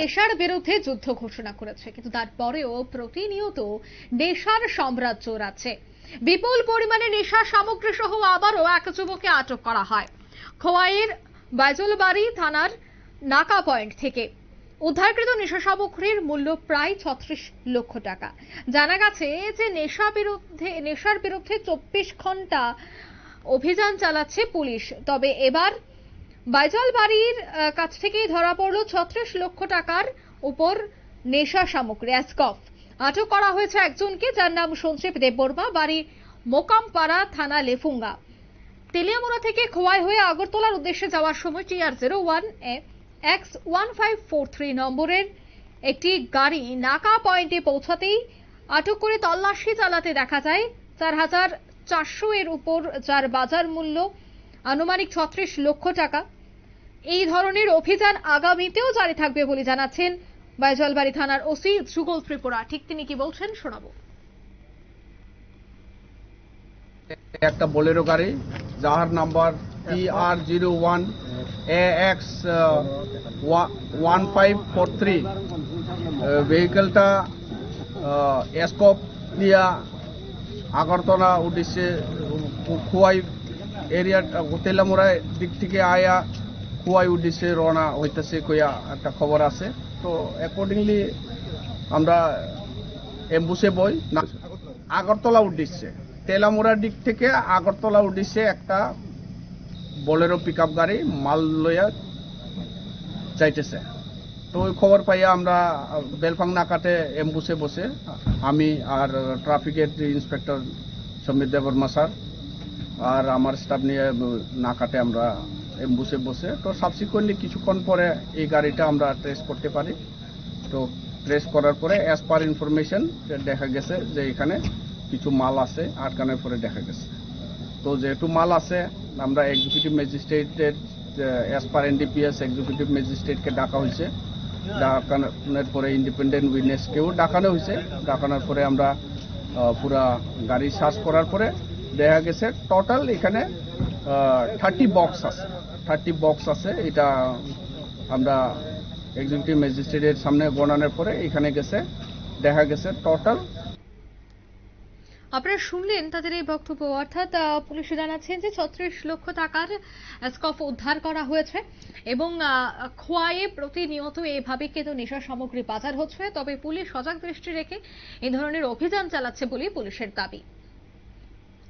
নেশার বিরুদ্ধে যুদ্ধ ঘোষণা করেছে, কিন্তু তারপরেও প্রতিনিয়ত নেশার সাম্রাজ্য আছে বিপুল পরিমাণে নেশা সামগ্রী সহ আবারও এক যুবককে আটক করা হয়। খোয়াইয়ের বাইজলবাড়ি থানার নাকা পয়েন্ট থেকে। উদ্ধারকৃত নেশা সামগ্রীর মূল্য প্রায় ছত্রিশ লক্ষ টাকা। জানা গেছে যে নেশা বিরুদ্ধে, নেশার বিরুদ্ধে চব্বিশ ঘণ্টা অভিযান চালাচ্ছে পুলিশ। তবে এবার বাইজাল বাড়ির কাছ থেকেই ধরা পড়ল ছত্রিশ লক্ষ টাকার উপর নেশা সামগ্রী, অ্যাসকফ। আটক করা হয়েছে একজনকে, যার নাম সঞ্জীব দেববর্মা, বাড়ি মোকামপাড়া থানা লেফুঙ্গা। তেলিয়ামুড়া থেকে খোয়াই হয়ে আগরতলার উদ্দেশ্যে যাওয়ার সময় TR zero one X one five four three নম্বরের একটি গাড়ি নাকা পয়েন্টে পৌঁছাতেই আটক করে তল্লাশি চালাতে দেখা যায়। চার হাজার চারশো এর উপর যার বাজার মূল্য আনুমানিক ছত্রিশ লক্ষ টাকা। এই ধরনের অভিযান আগামীতেও জারি থাকবে বলে জানাচ্ছেন বাইজলবাড়ি থানার ওসি যুগল ত্রিপুরা। ঠিক তিনি কি বলছেন, শোনাবো। একটা বোলেরো গাড়ি, যার number T R zero one A X one five four three. ভেহিকেলটা এসকপ দিয়া আগরতলা উদ্দেশ্যে খুয়াই এরিয়া তেলামুড়ায় দিক থেকে আয়া কুয়াই উদ্দেশ্যে রওনা হইতেছে কইয়া একটা খবর আছে। তো অ্যাকর্ডিংলি আমরা এম্বুসে বই আগরতলা উদ্দেশ্যে তেলামুড়ার দিক থেকে আগরতলা উদ্দেশ্যে একটা বোলেরো পিক আপ গাড়ি, মাল লইয়া যাইতেছে। তো ওই খবর পাইয়া আমরা বেলফাং নাকাতে এম্বুসে বসে, আমি আর ট্রাফিকের ইন্সপেক্টর সমীর দেববর্মা স্যার আর আমার স্টাফ নিয়ে নাকাতে আমরা এম্বুসে বসে। তো সাবসিকুয়েন্টলি কিছুক্ষণ পরে এই গাড়িটা আমরা ট্রেস করতে পারি। তো ট্রেস করার পরে অ্যাজ পার ইনফরমেশন দেখা গেছে যে এখানে কিছু মাল আছে, আটকানোর পরে দেখা গেছে। তো যেহেতু মাল আছে, আমরা এক্সিকিউটিভ ম্যাজিস্ট্রেটের অ্যাজ পার এনডিপিএস এক্সিকিউটিভ ম্যাজিস্ট্রেটকে ডাকা হয়েছে। ডাকানোর পরে ইন্ডিপেন্ডেন্ট উইটনেসকেও ডাকানো হয়েছে। ডাকানোর পরে আমরা পুরা গাড়ি সার্চ করার পরে দেখা গেছে টোটাল এখানে থার্টি বক্স আছে। থার্টি বক্স আছে এটা আমরা এক্সিকিউটিভ ম্যাজিস্ট্রেটের সামনে গণানোর পরে এখানে গেছে দেখা গেছে টোটাল আপনারা শুনলেন তাদের এই বক্তব্য অর্থাৎ পুলিশ জানাচ্ছেন যে ছত্রিশ লক্ষ টাকার স্কফ উদ্ধার করা হয়েছে এবং আহ, খোয়াইয়ে প্রতিনিয়ত এভাবে কিন্তু নেশা সামগ্রী বাজার হচ্ছে। তবে পুলিশ সজাগ দৃষ্টি রেখে এই ধরনের অভিযান চালাচ্ছে বলে পুলিশের দাবি।